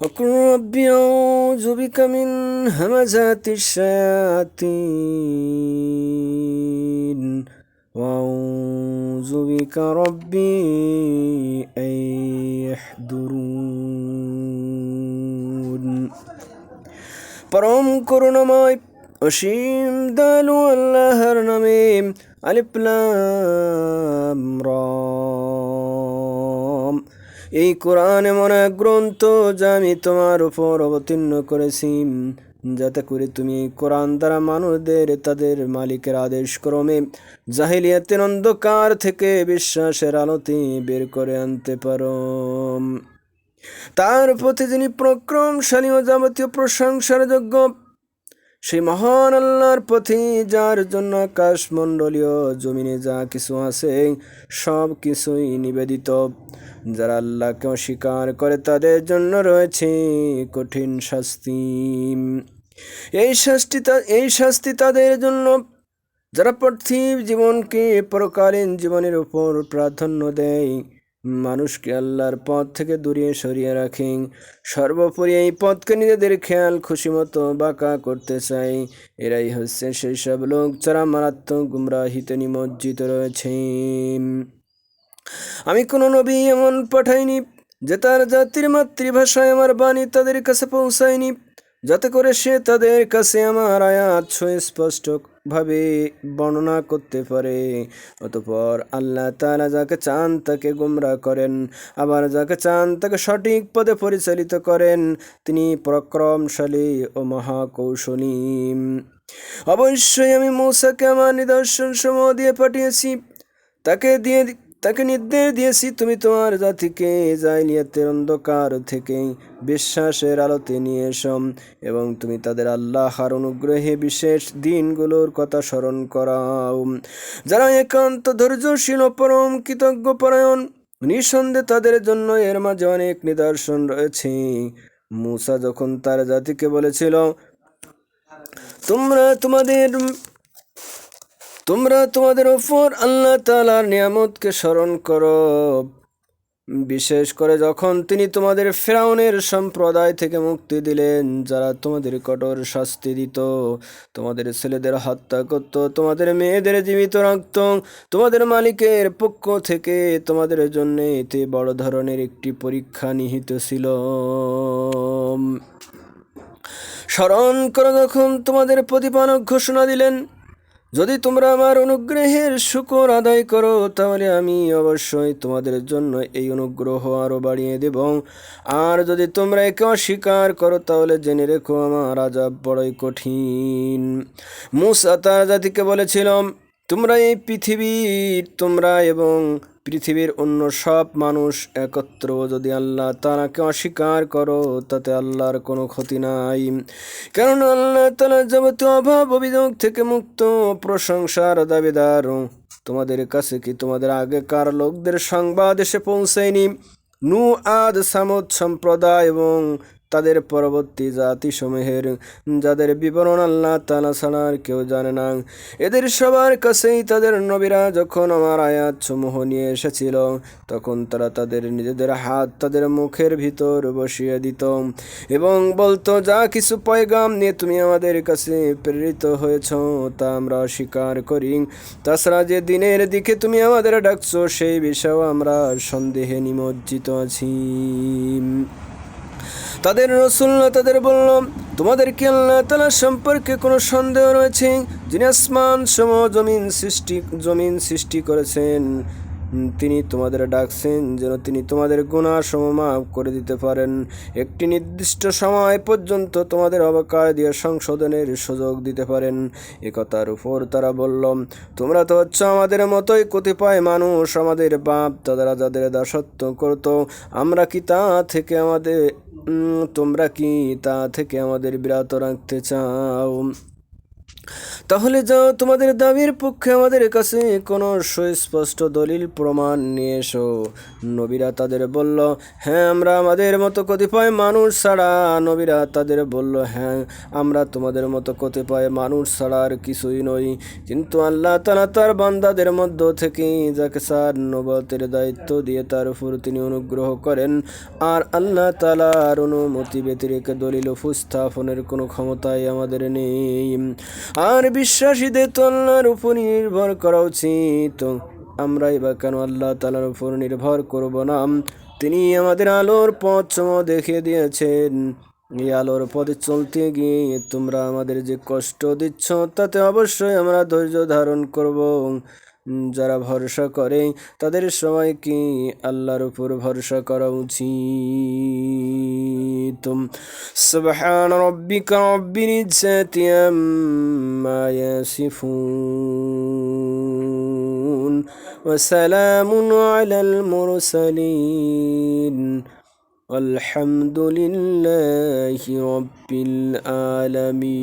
وقل رب أعوذ بك من همزات الشياطين وأعوذ بك ربي أن يحضرون পরম করুণাময় অসীম দয়ালু আল্লাহর নামে আলিপ্লাম রম এই কোরআন এমন এক গ্রন্থ যা আমি তোমার উপর অবতীর্ণ করেছি। যাতে করে তুমি কোরআন দ্বারা মানুষদের, তাদের মালিকের আদেশ ক্রমে জাহিলিয়াতের অন্ধকার থেকে বিশ্বাসের আলোতে বের করে আনতে পারো। তার প্রতি যিনি প্রক্রমশালী ও যাবতীয় প্রশংসার যোগ্য সেই মহান আল্লাহর পথে যার জন্য আকাশমণ্ডলীয় জমিনে যা কিছু আছে, সব কিছুই নিবেদিত। যারা আল্লাহকে অস্বীকার করে, তাদের জন্য রয়েছে কঠিন শাস্তি। এই শাস্তি এই শাস্তি তাদের জন্য। যারা পার্থিব জীবনকে পরকালীন জীবনের উপর প্রাধান্য দেয় মানুষকে আল্লাহর পথ থেকে দূরিয়ে সরিয়ে রাখে সর্বোপরি এই পথকে নিজেদের খেয়াল, খুশি মতো বাঁকা করতে চাই। এরাই হচ্ছে সেই সব লোক যারা মারাত্মক গুমরাহিতে নিমজ্জিত রয়েছে আমি কোনো নবী এমন পাঠাইনি যে তার জাতির মাতৃভাষায় আমার বাণী তাদের কাছে পৌঁছায়নি। যাতে করে সে তাদের কাছে আমার আয়াত সুস্পষ্ট ভাবে বর্ণনা করতে পারে। অতপর আল্লাহ তাআলা যাকে চান তাকে গুমরা করেন, আবার যাকে চান তাকে সঠিক পদে পরিচালিত করেন। তিনি পরাক্রমশালী ও মহাকৌশলী। অবশ্যই আমি মৌসাকে আমার নিদর্শন সমূহ দিয়ে পাঠিয়েছি। তাকে দিয়ে তাকে নির্দেশ দিয়েছি, তুমি তোমার জাতিকে যাই জাইলিয়াতের অন্ধকার থেকে বিশ্বাসের আলোতে নিয়ে এসো এবং তুমি তাদের আল্লাহর অনুগ্রহে বিশেষ দিনগুলোর কথা স্মরণ করাও। যারা একান্ত ধৈর্যশীল পরম কৃতজ্ঞ পরায়ণ, নিঃসন্দেহে তাদের জন্য এর মাঝে অনেক নিদর্শন রয়েছে। মূসা যখন তার জাতিকে বলেছিল, তোমরা তোমাদের তোমরা তোমাদের ওপর আল্লাহ তাআলার নিয়ামতকে স্মরণ করো। বিশেষ করে যখন তিনি তোমাদের ফেরাউনের সম্প্রদায় থেকে মুক্তি দিলেন, যারা তোমাদের কঠোর শাস্তি দিত, তোমাদের ছেলেদের হত্যা করত, তোমাদের মেয়েদের জীবিত রাখত, তোমাদের মালিকের পক্ষ থেকে তোমাদের জন্য এতে বড় ধরনের একটি পরীক্ষা নিহিত ছিল। স্মরণ করো যখন তোমাদের প্রতিপালক ঘোষণা দিলেন যদি তোমরা আমার অনুগ্রহের শুকর আদায় করো, তাহলে আমি অবশ্যই তোমাদের জন্য এই অনুগ্রহ আরও বাড়িয়ে দেব। আর যদি তোমরা একে অস্বীকার করো, তাহলে জেনে রেখো আমার আজাব বড়ই কঠিন। মুসা তার জাতিকে বলেছিলাম তোমরা এই পৃথিবীর তোমরা এবং পৃথিবীর অন্য সব মানুষ একত্র। যদি আল্লাহ তারাকে অস্বীকার করো, তাতে আল্লাহর কোনো ক্ষতি নাই। কারণ আল্লাহ তালা যাবতীয় অভাব, অভিযোগ থেকে মুক্ত, প্রশংসার দাবিদার। তোমাদের কাছে কি তোমাদের আগেকার লোকদের সংবাদ এসে পৌঁছায়নি? নু আদ সামদ সম্প্রদায় এবং তাদের পরবর্তী জাতিসমূহের, যাদের বিবরণ আল্লাহ তালা আর কেউ জানে না। এদের সবার কাছেই তাদের নবীরা যখন আমার আয়াত সমূহ নিয়ে এসেছিল, তখন তারা তাদের নিজেদের হাত তাদের মুখের ভিতর বসিয়ে দিত এবং বলতো, যা কিছু পয়গাম নিয়ে তুমি আমাদের কাছে প্রেরিত হয়েছ, তা আমরা স্বীকার করি। তাছাড়া যে দিনের দিকে তুমি আমাদের ডাকছো, সেই বিষয়েও আমরা সন্দেহে নিমজ্জিত আছি। তাদের রসুল্লাহ তাদের বলল, তোমাদের কি আল্লাহ তালা সম্পর্কে কোনো সন্দেহ রয়েছে? যিনি আসমান সম জমিন সৃষ্টি জমিন সৃষ্টি করেছেন, তিনি তোমাদের ডাকছেন যেন তিনি তোমাদের গুণা সমমাপ করে দিতে পারেন। একটি নির্দিষ্ট সময় পর্যন্ত তোমাদের অবকার দিয়ে সংশোধনের সুযোগ দিতে পারেন। একথার উপর তারা বলল, তোমরা তো হচ্ছে আমাদের মতোই কতিপয় মানুষ, আমাদের বাপ তারা যাদের দাসত্ব করতো, আমরা কি তা থেকে আমাদের তোমরা কি তা থেকে আমাদের বিরত রাখতে চাও? তাহলে যাও, তোমাদের দাবির পক্ষে আমাদের কাছে কোনো সুস্পষ্ট দলিল প্রমাণ নিয়ে এসো। নবীরা তাদের বলল হ্যাঁ আমরা আমাদের মতো কতিপয় মানুষ ছাড়া নবীরা তাদের বলল হ্যাঁ আমরা তোমাদের মতো কতিপয় মানুষ ছাড়া আর কিছুই নই। কিন্তু আল্লাহ তালা তার বান্দাদের মধ্য থেকে যাকে সার নবতের দায়িত্ব দিয়ে তার উপর তিনি অনুগ্রহ করেন। আর আল্লাহ তালার অনুমতি ব্যতিরেক দলিল উপস্থাপনের কোনো ক্ষমতাই আমাদের নেই। আর বিশ্বাসীদের তো আল্লাহর উপর নির্ভর করা উচিত। আমরাই বা কেন আল্লাহ তালার উপর নির্ভর করব না? তিনি আমাদের আলোর পথ দেখে দিয়েছেন। এই আলোর পথে চলতে গিয়ে তোমরা আমাদের যে কষ্ট দিচ্ছ, তাতে অবশ্যই আমরা ধৈর্য ধারণ করব। যারা ভরসা করে তাদের সবাইকে আল্লাহর উপর ভরসা করা উচিত সুবহান রব্বিকা রব্বিল ইজ্জাতি আম্মা ইয়াসিফুন وسلام على المرسلين والحمد لله رب العالمين